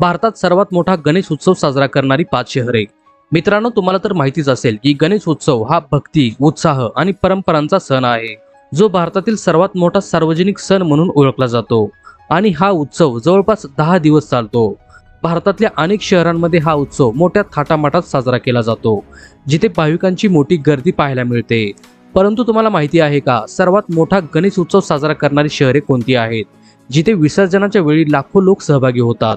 भारतात सर्वात मोठा गणेश उत्सव साजरा करणारी पाच शहरे मित्रांनो तुम्हाला तर माहितीच असेल की गणेश उत्सव हा भक्ती उत्साह आणि परंपरांचा सण आहे. जो भारतातील सर्वात मोठा सार्वजनिक सण म्हणून ओळखला जातो आणि हा उत्सव जवळपास दहा दिवस चालतो. भारतातल्या अनेक शहरांमध्ये हा उत्सव मोठ्या थाटामाटात साजरा केला जातो जिथे भाविकांची मोठी गर्दी पाहायला मिळते. परंतु तुम्हाला माहिती आहे का सर्वात मोठा गणेश उत्सव साजरा करणारी शहरे कोणती आहेत? जिथे विसर्जनाच्या वेळी लाखो लोक सहभागी होतात.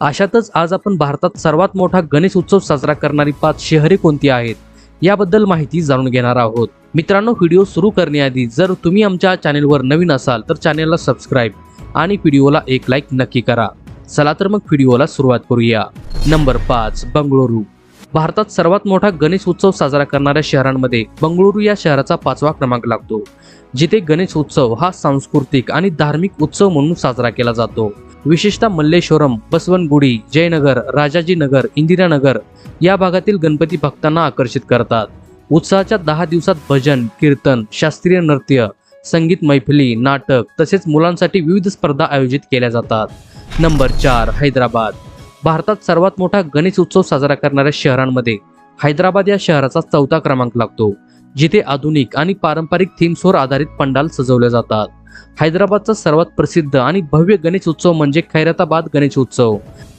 अशातच आज आपण भारतात सर्वात मोठा गणेश उत्सव साजरा करणारी पाच शहरे कोणती आहेत याबद्दल माहिती जाणून घेणार आहोत. मित्रांनो व्हिडिओ सुरू करण्याआधी जर तुम्ही आमच्या चॅनेलवर नवीन असाल तर चॅनेलला सबस्क्राईब आणि व्हिडिओला एक लाईक नक्की करा. चला तर मग व्हिडिओला सुरुवात करूया. नंबर पाच बंगळुरू. भारतात सर्वात मोठा गणेश उत्सव साजरा करणाऱ्या शहरांमध्ये बंगळुरू या शहराचा पाचवा क्रमांक लागतो. जिथे गणेश उत्सव हा सांस्कृतिक आणि धार्मिक उत्सव म्हणून साजरा केला जातो. विशेषतः मल्लेश्वरम बसवनगुडी जयनगर राजाजीनगर इंदिरानगर या भागातील गणपती भक्तांना आकर्षित करतात. उत्सवाच्या दहा दिवसात भजन कीर्तन शास्त्रीय नृत्य संगीत मैफिली नाटक तसेच मुलांसाठी विविध स्पर्धा आयोजित केल्या जातात. नंबर चार हैदराबाद. भारतात सर्वात मोठा गणेश उत्सव साजरा करणाऱ्या शहरांमध्ये हैदराबाद या शहराचा चौथा क्रमांक लागतो. जिथे आधुनिक आणि पारंपरिक थीम्सवर आधारित पंडाल सजवले जातात. हैदराबादचा सर्वात प्रसिद्ध आणि भव्य गणेश उत्सव म्हणजे खैरताबाद गणेश उत्सव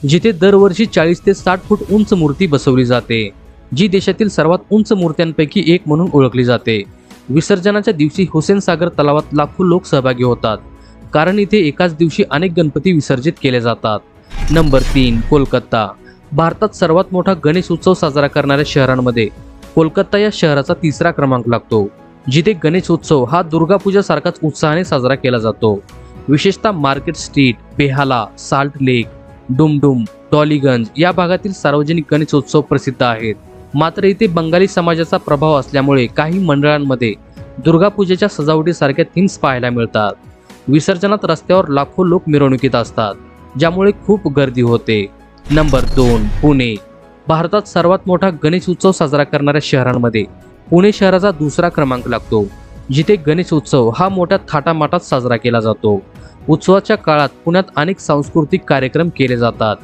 जिथे दरवर्षी चाळीस ते साठ फूट उंच मूर्ती बसवली जाते जी देशातील सर्वात उंच मूर्त्यांपैकी एक म्हणून ओळखली जाते. विसर्जनाच्या दिवशी हुसेन सागर तलावात लाखो लोक सहभागी होतात कारण इथे एकाच दिवशी अनेक गणपती विसर्जित केले जातात. नंबर तीन कोलकाता भारतात सर्वात मोठा गणेश उत्सव साजरा करणाऱ्या शहरांमध्ये कोलकाता या शहराचा तिसरा क्रमांक लागतो जिथे गणेश उत्सव हा दुर्गापूजासारखाच उत्साहाने साजरा केला जातो. विशेषतः market street Behala Salt Lake Dum Dum Dolliganj या भागातील सार्वजनिक गणेश उत्सव प्रसिद्ध आहेत. मात्र इथे बंगाली समाजाचा प्रभाव असल्यामुळे काही मंडळांमध्ये दुर्गापूजेच्या सजावटीसारख्या थीम्स पाहायला मिळतात. विसर्जनात रस्त्यावर लाखो लोक मिरवणुकीत असतात ज्यामुळे खूप गर्दी होते. नंबर दोन पुणे. भारतात सर्वात मोठा गणेश उत्सव साजरा करणाऱ्या शहरांमध्ये पुणे शहराचा दुसरा क्रमांक लागतो जिथे गणेश उत्सव हा मोठ्या थाटामाटात साजरा केला जातो. उत्सवाच्या काळात पुण्यात अनेक सांस्कृतिक कार्यक्रम केले जातात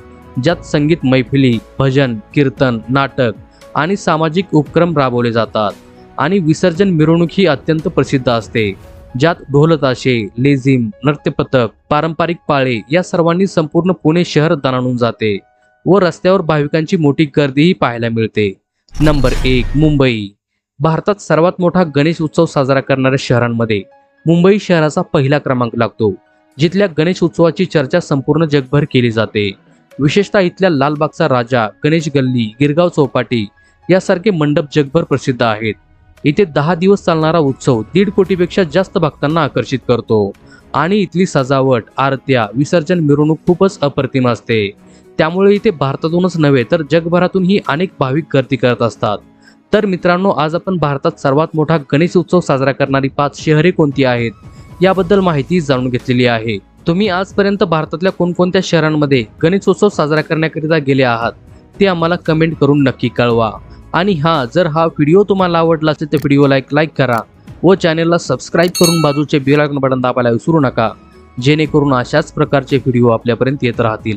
ज्यात संगीत मैफिली भजन कीर्तन नाटक आणि सामाजिक उपक्रम राबवले जातात आणि विसर्जन मिरवणूक ही अत्यंत प्रसिद्ध असते ज्यात ढोलताशे लेझिम नृत्यपथक पारंपरिक पाळे या सर्वांनी संपूर्ण पुणे शहर दणाणून जाते. व रस्त्यावर भाविकांची मोठी गर्दीही पाहायला मिळते. नंबर एक मुंबई. भारतात सर्वात मोठा गणेश उत्सव साजरा करणाऱ्या शहरांमध्ये मुंबई शहराचा पहिला क्रमांक लागतो जिथल्या गणेश उत्सवाची चर्चा संपूर्ण जगभर केली जाते. विशेषतः इथल्या लालबागचा राजा गणेश गल्ली गिरगाव चौपाटी यासारखे मंडप जगभर प्रसिद्ध आहेत. इथे दहा दिवस चालणारा उत्सव दीड कोटीपेक्षा जास्त भक्तांना आकर्षित करतो. आणि इथली सजावट आरत्या विसर्जन मिरवणूक खूपच अप्रतिम असते. त्यामुळे इथे भारतातूनच नव्हे तर जगभरातूनही अनेक भाविक गर्दी करत असतात. तर मित्रांनो आज आपण भारतात सर्वात मोठा गणेश उत्सव साजरा करणारी पाच शहरे कोणती आहेत याबद्दल माहिती जाणून घेतलेली आहे. तुम्ही आजपर्यंत भारतातल्या कोणकोणत्या शहरांमध्ये गणेशोत्सव साजरा करण्याकरिता गेले आहात ते आम्हाला कमेंट करून नक्की कळवा. आणि हा जर हा व्हिडिओ तुम्हाला आवडला असेल तर व्हिडिओला एक लाईक करा व चॅनेलला सबस्क्राईब करून बाजूचे बेल आयकॉन बटन दाबायला विसरू नका जेणेकरून अशाच प्रकारचे व्हिडिओ आपल्यापर्यंत येत राहतील.